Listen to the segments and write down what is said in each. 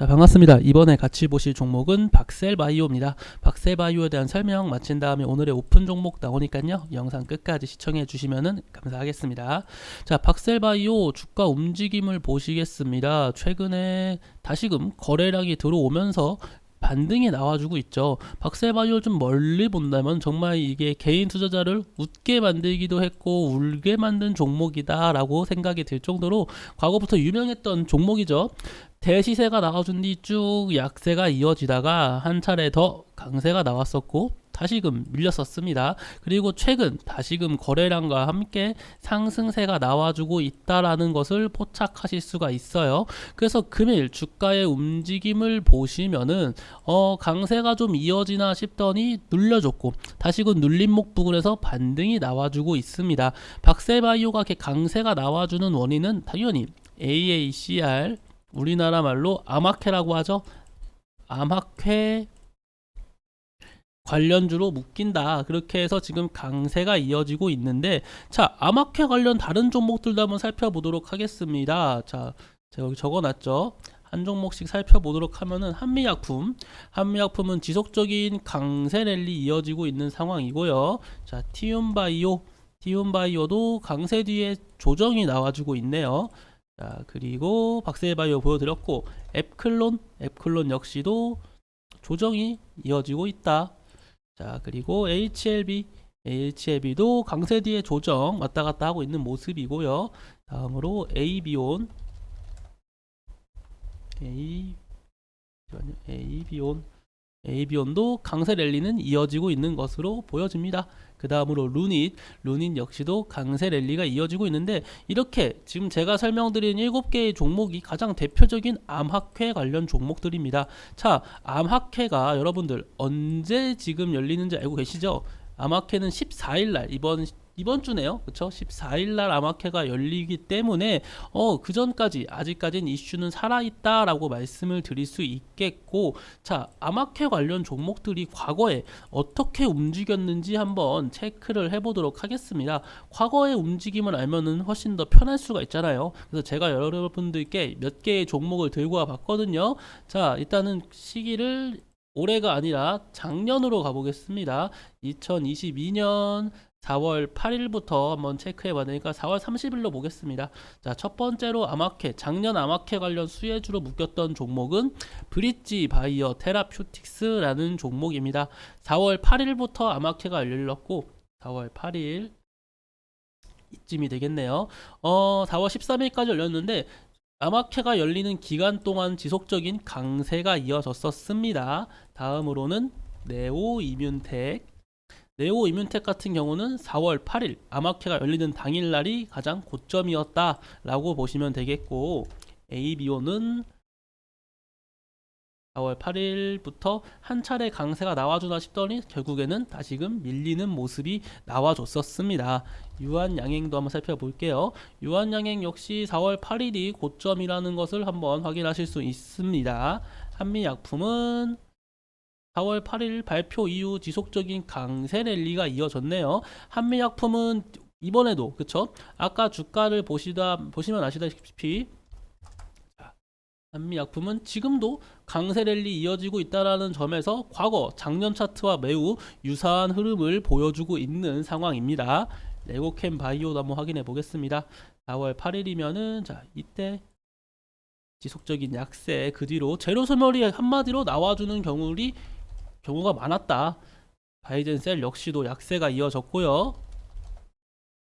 자, 반갑습니다. 이번에 같이 보실 종목은 박셀바이오입니다. 박셀바이오에 대한 설명 마친 다음에 오늘의 오픈 종목 나오니까요. 영상 끝까지 시청해 주시면 감사하겠습니다. 자, 박셀바이오 주가 움직임을 보시겠습니다. 최근에 다시금 거래량이 들어오면서 반등이 나와주고 있죠. 박셀바이오 좀 멀리 본다면 정말 이게 개인 투자자를 웃게 만들기도 했고 울게 만든 종목이다라고 생각이 들 정도로 과거부터 유명했던 종목이죠. 대시세가 나와준 뒤 쭉 약세가 이어지다가 한 차례 더 강세가 나왔었고 다시금 밀렸었습니다. 그리고 최근 다시금 거래량과 함께 상승세가 나와주고 있다라는 것을 포착하실 수가 있어요. 그래서 금일 주가의 움직임을 보시면은 어 강세가 좀 이어지나 싶더니 눌려줬고 다시금 눌림목 부분에서 반등이 나와주고 있습니다. 박세바이오가 이렇게 강세가 나와주는 원인은 당연히 AACR 우리나라 말로 아마케라고 하죠. 암학회 관련주로 묶인다. 그렇게 해서 지금 강세가 이어지고 있는데 자, 암학회 관련 다른 종목들도 한번 살펴보도록 하겠습니다. 자, 제가 여기 적어놨죠. 한 종목씩 살펴보도록 하면은 한미약품, 한미약품은 지속적인 강세 랠리 이어지고 있는 상황이고요. 자, 티움바이오, 티움바이오도 강세 뒤에 조정이 나와주고 있네요. 자, 그리고 박세바이오 보여드렸고 앱클론, 앱클론 역시도 조정이 이어지고 있다. 자, 그리고 HLB, HLB도 강세 뒤에 조정 왔다 갔다 하고 있는 모습이고요. 다음으로 AB온, A, 잠시만요. AB온, AB온도 강세 랠리는 이어지고 있는 것으로 보여집니다. 그 다음으로 루닛, 루닛 역시도 강세 랠리가 이어지고 있는데 이렇게 지금 제가 설명드린 7개의 종목이 가장 대표적인 암학회 관련 종목들입니다. 자, 암학회가 여러분들 언제 지금 열리는지 알고 계시죠? 암학회는 14일 날 이번 이번 주네요. 그렇죠? 14일 날 아마케가 열리기 때문에 어, 그 전까지 아직까지는 이슈는 살아 있다라고 말씀을 드릴 수 있겠고 자, 아마케 관련 종목들이 과거에 어떻게 움직였는지 한번 체크를 해 보도록 하겠습니다. 과거의 움직임을 알면은 훨씬 더 편할 수가 있잖아요. 그래서 제가 여러분들께 몇 개의 종목을 들고 와 봤거든요. 자, 일단은 시기를 올해가 아니라 작년으로 가보겠습니다. 2022년 4월 8일부터 한번 체크해 봤으니까 4월 30일로 보겠습니다. 자, 첫 번째로 아마케, 작년 아마케 관련 수혜주로 묶였던 종목은 브릿지 바이어 테라퓨틱스라는 종목입니다. 4월 8일부터 아마케가 열렸고 4월 8일 이쯤이 되겠네요. 어, 4월 13일까지 열렸는데 아마케가 열리는 기간 동안 지속적인 강세가 이어졌었습니다. 다음으로는 네오 이뮨텍 네오 이뮨텍 같은 경우는 4월 8일 아마케가 열리는 당일날이 가장 고점이었다라고 보시면 되겠고 ABO는 4월 8일부터 한 차례 강세가 나와주나 싶더니 결국에는 다시금 밀리는 모습이 나와줬었습니다. 유한양행도 한번 살펴볼게요. 유한양행 역시 4월 8일이 고점이라는 것을 한번 확인하실 수 있습니다. 한미약품은 4월 8일 발표 이후 지속적인 강세 랠리가 이어졌네요. 한미약품은 이번에도 그쵸? 아까 주가를 보시다 보시면 아시다시피 한미약품은 지금도 강세 랠리 이어지고 있다라는 점에서 과거 작년 차트와 매우 유사한 흐름을 보여주고 있는 상황입니다. 레고캠 바이오도 한번 확인해 보겠습니다. 4월 8일이면은 자 이때 지속적인 약세 그 뒤로 제로 소멸이 한마디로 나와주는 경우리 경우가 많았다. 바이젠셀 역시도 약세가 이어졌고요.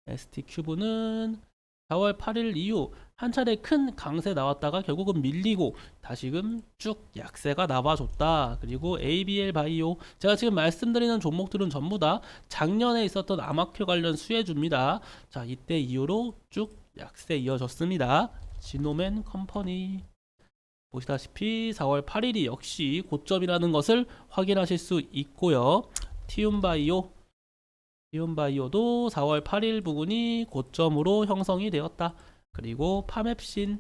ST 큐브는 4월 8일 이후 한 차례 큰 강세 나왔다가 결국은 밀리고 다시금 쭉 약세가 나와줬다. 그리고 ABL 바이오 제가 지금 말씀드리는 종목들은 전부 다 작년에 있었던 아마큐 관련 수혜주입니다. 자 이때 이후로 쭉 약세 이어졌습니다. 지노맨 컴퍼니 보시다시피 4월 8일이 역시 고점이라는 것을 확인하실 수 있고요. 티움바이오 티움바이오도 4월 8일 부분이 고점으로 형성이 되었다. 그리고 파맵신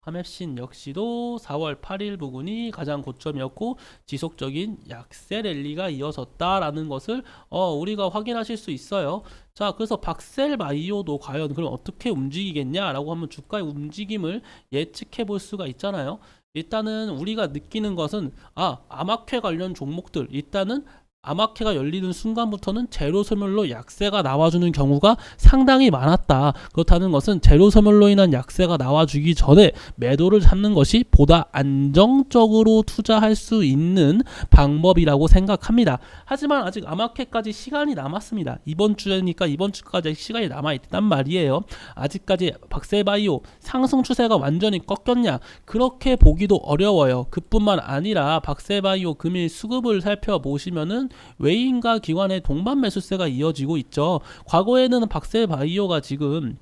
파맵신 역시도 4월 8일 부분이 가장 고점이었고 지속적인 약세 랠리가 이어졌다라는 것을 어, 우리가 확인하실 수 있어요. 자, 그래서 박셀 바이오도 과연 그럼 어떻게 움직이겠냐라고 하면 주가의 움직임을 예측해 볼 수가 있잖아요. 일단은 우리가 느끼는 것은 아 암학회 관련 종목들 일단은 암학회가 열리는 순간부터는 제로 소멸로 약세가 나와주는 경우가 상당히 많았다. 그렇다는 것은 제로 소멸로 인한 약세가 나와주기 전에 매도를 잡는 것이 보다 안정적으로 투자할 수 있는 방법이라고 생각합니다. 하지만 아직 암학회까지 시간이 남았습니다. 이번 주니까 이번 주까지 시간이 남아 있단 말이에요. 아직까지 박세바이오 상승 추세가 완전히 꺾였냐? 그렇게 보기도 어려워요. 그뿐만 아니라 박세바이오 금일 수급을 살펴보시면은 외인과 기관의 동반 매수세가 이어지고 있죠. 과거에는 박세바이오가 지금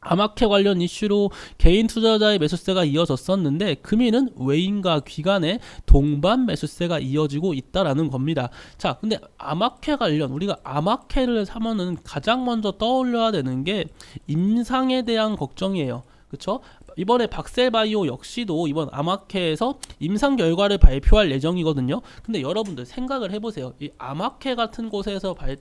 암학회 관련 이슈로 개인 투자자의 매수세가 이어졌었는데 금일은 외인과 기관의 동반 매수세가 이어지고 있다라는 겁니다. 자, 근데 암학회 관련 우리가 암학회를 사면은 가장 먼저 떠올려야 되는 게 임상에 대한 걱정이에요. 그렇죠? 이번에 박셀바이오 역시도 이번 암학회에서 임상 결과를 발표할 예정이거든요. 근데 여러분들 생각을 해보세요. 이 암학회 같은 곳에서 발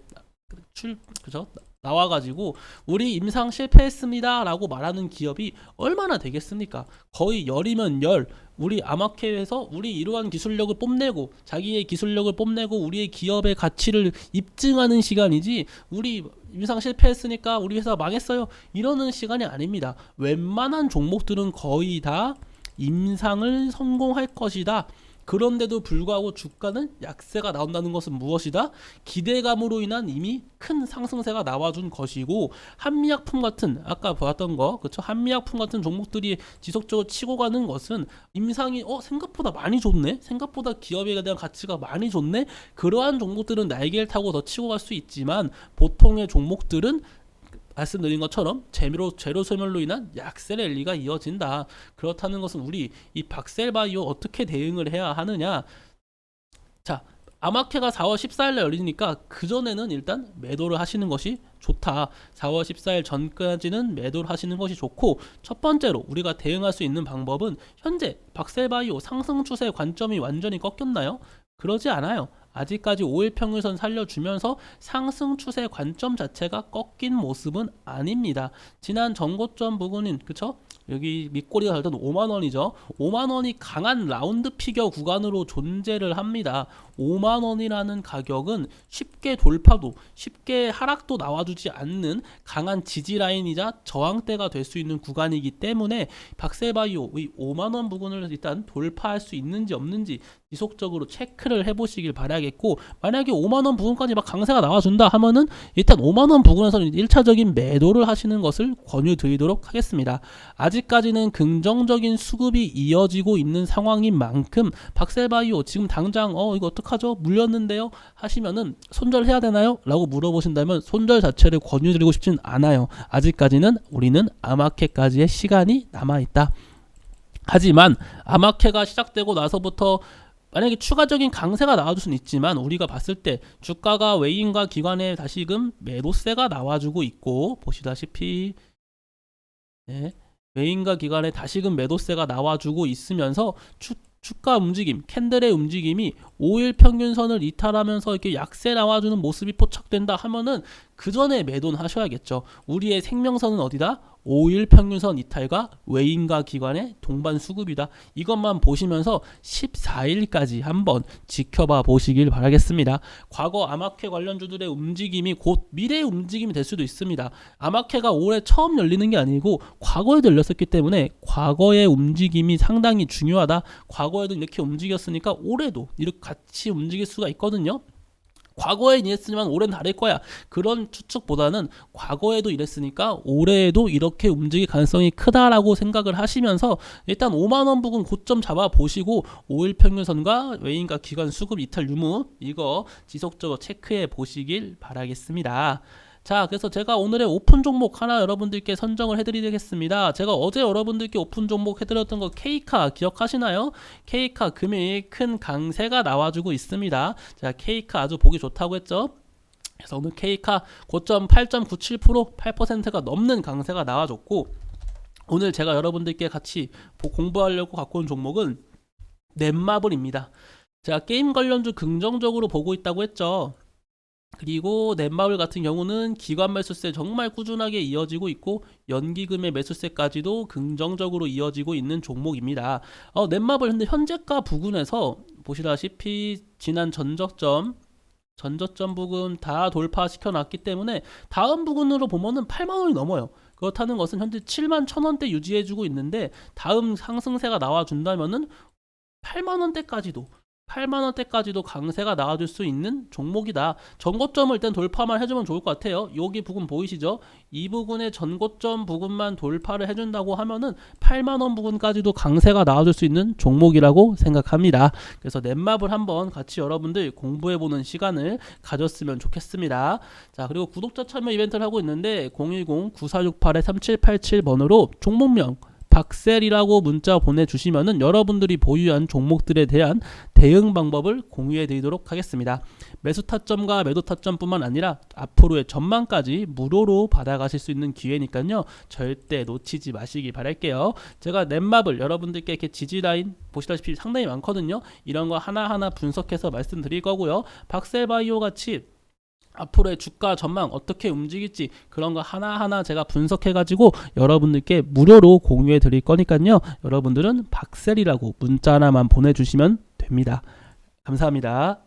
출 그죠? 나와가지고 우리 임상 실패했습니다 라고 말하는 기업이 얼마나 되겠습니까? 거의 열이면 열. 우리 암학회에서 우리 이러한 기술력을 뽐내고 자기의 기술력을 뽐내고 우리의 기업의 가치를 입증하는 시간이지 우리 임상 실패했으니까 우리 회사 망했어요 이러는 시간이 아닙니다 웬만한 종목들은 거의 다 임상을 성공할 것이다 그런데도 불구하고 주가는 약세가 나온다는 것은 무엇이다? 기대감으로 인한 이미 큰 상승세가 나와준 것이고 한미약품 같은 아까 보았던 거 그렇죠? 한미약품 같은 종목들이 지속적으로 치고 가는 것은 임상이 어 생각보다 많이 좋네 생각보다 기업에 대한 가치가 많이 좋네 그러한 종목들은 날개를 타고 더 치고 갈 수 있지만 보통의 종목들은 말씀드린 것처럼 재미로 제로 소멸로 인한 약세 랠리가 이어진다. 그렇다는 것은 우리 이 박셀바이오 어떻게 대응을 해야 하느냐? 자, 아마케가 4월 14일에 열리니까 그 전에는 일단 매도를 하시는 것이 좋다. 4월 14일 전까지는 매도를 하시는 것이 좋고 첫 번째로 우리가 대응할 수 있는 방법은 현재 박셀바이오 상승 추세 관점이 완전히 꺾였나요? 그러지 않아요. 아직까지 5일 평균선 살려주면서 상승 추세 관점 자체가 꺾인 모습은 아닙니다. 지난 전고점 부근인 그쵸? 여기 밑꼬리가 달던 5만 원이죠. 5만 원이 강한 라운드 피겨 구간으로 존재를 합니다. 5만 원이라는 가격은 쉽게 돌파도 쉽게 하락도 나와주지 않는 강한 지지 라인이자 저항대가 될 수 있는 구간이기 때문에 박세바이오 의 5만 원 부근을 일단 돌파할 수 있는지 없는지 지속적으로 체크를 해보시길 바라겠고 만약에 5만 원 부근까지 막 강세가 나와준다 하면은 일단 5만 원 부근에서는 1차적인 매도를 하시는 것을 권유드리도록 하겠습니다. 아직까지는 긍정적인 수급이 이어지고 있는 상황인 만큼 박셀바이오 지금 당장 어 이거 어 떡하죠 물렸는데요 하시면은 손절해야 되나요? 라고 물어보신다면 손절 자체를 권유드리고 싶진 않아요. 아직까지는 우리는 아마케까지의 시간이 남아있다. 하지만 아마케가 시작되고 나서부터 만약에 추가적인 강세가 나와줄 수는 있지만 우리가 봤을 때 주가가 외인과 기관에 다시금 매도세가 나와주고 있고 보시다시피 네, 외인과 기관에 다시금 매도세가 나와주고 있으면서 추, 주가 움직임, 캔들의 움직임이 5일 평균선을 이탈하면서 이렇게 약세 나와주는 모습이 포착된다 하면은 그 전에 매도는 하셔야겠죠. 우리의 생명선은 어디다? 5일 평균선 이탈과 외인과 기관의 동반 수급이다. 이것만 보시면서 14일까지 한번 지켜봐 보시길 바라겠습니다. 과거 아마케 관련주들의 움직임이 곧 미래의 움직임이 될 수도 있습니다. 아마케가 올해 처음 열리는 게 아니고 과거에도 열렸었기 때문에 과거의 움직임이 상당히 중요하다. 과거에도 이렇게 움직였으니까 올해도 이렇게 같이 움직일 수가 있거든요. 과거엔 이랬지만 올해는 다를 거야. 그런 추측보다는 과거에도 이랬으니까 올해에도 이렇게 움직일 가능성이 크다라고 생각을 하시면서 일단 5만 원 부근 고점 잡아 보시고 5일 평균선과 외인과 기관 수급 이탈 유무 이거 지속적으로 체크해 보시길 바라겠습니다. 자, 그래서 제가 오늘의 오픈 종목 하나 여러분들께 선정을 해드리겠습니다. 제가 어제 여러분들께 오픈 종목 해드렸던 거 K카 기억하시나요? K카 금일 큰 강세가 나와주고 있습니다. 자, K카 아주 보기 좋다고 했죠? 그래서 오늘 K카 고점 8.97% 8%가 넘는 강세가 나와줬고 오늘 제가 여러분들께 같이 공부하려고 갖고 온 종목은 넷마블입니다. 제가 게임 관련주 긍정적으로 보고 있다고 했죠. 그리고 넷마블 같은 경우는 기관 매수세 정말 꾸준하게 이어지고 있고 연기금의 매수세까지도 긍정적으로 이어지고 있는 종목입니다. 어, 넷마블 근데 현재가 부근에서 보시다시피 지난 전저점 전저점 부근 다 돌파시켜 놨기 때문에 다음 부근으로 보면은 8만 원이 넘어요. 그렇다는 것은 현재 7만 천 원대 유지해주고 있는데 다음 상승세가 나와준다면은 8만 원대까지도 8만 원대까지도 강세가 나와줄 수 있는 종목이다. 전고점을 일단 돌파만 해주면 좋을 것 같아요. 여기 부분 보이시죠? 이 부분의 전고점 부분만 돌파를 해준다고 하면은 8만 원 부분까지도 강세가 나와줄 수 있는 종목이라고 생각합니다. 그래서 넷마블 한번 같이 여러분들 공부해보는 시간을 가졌으면 좋겠습니다. 자 그리고 구독자 참여 이벤트를 하고 있는데 010-9468-3787번으로 종목명 박셀이라고 문자 보내주시면은 여러분들이 보유한 종목들에 대한 대응 방법을 공유해 드리도록 하겠습니다. 매수 타점과 매도 타점뿐만 아니라 앞으로의 전망까지 무료로 받아가실 수 있는 기회니까요. 절대 놓치지 마시기 바랄게요. 제가 넷마블 여러분들께 이렇게 지지라인 보시다시피 상당히 많거든요. 이런 거 하나하나 분석해서 말씀드릴 거고요. 박셀바이오 같이 앞으로의 주가 전망 어떻게 움직일지 그런 거 하나하나 제가 분석해 가지고 여러분들께 무료로 공유해 드릴 거니까요. 여러분들은 박셀이라고 문자 하나만 보내 주시면 됩니다. 감사합니다.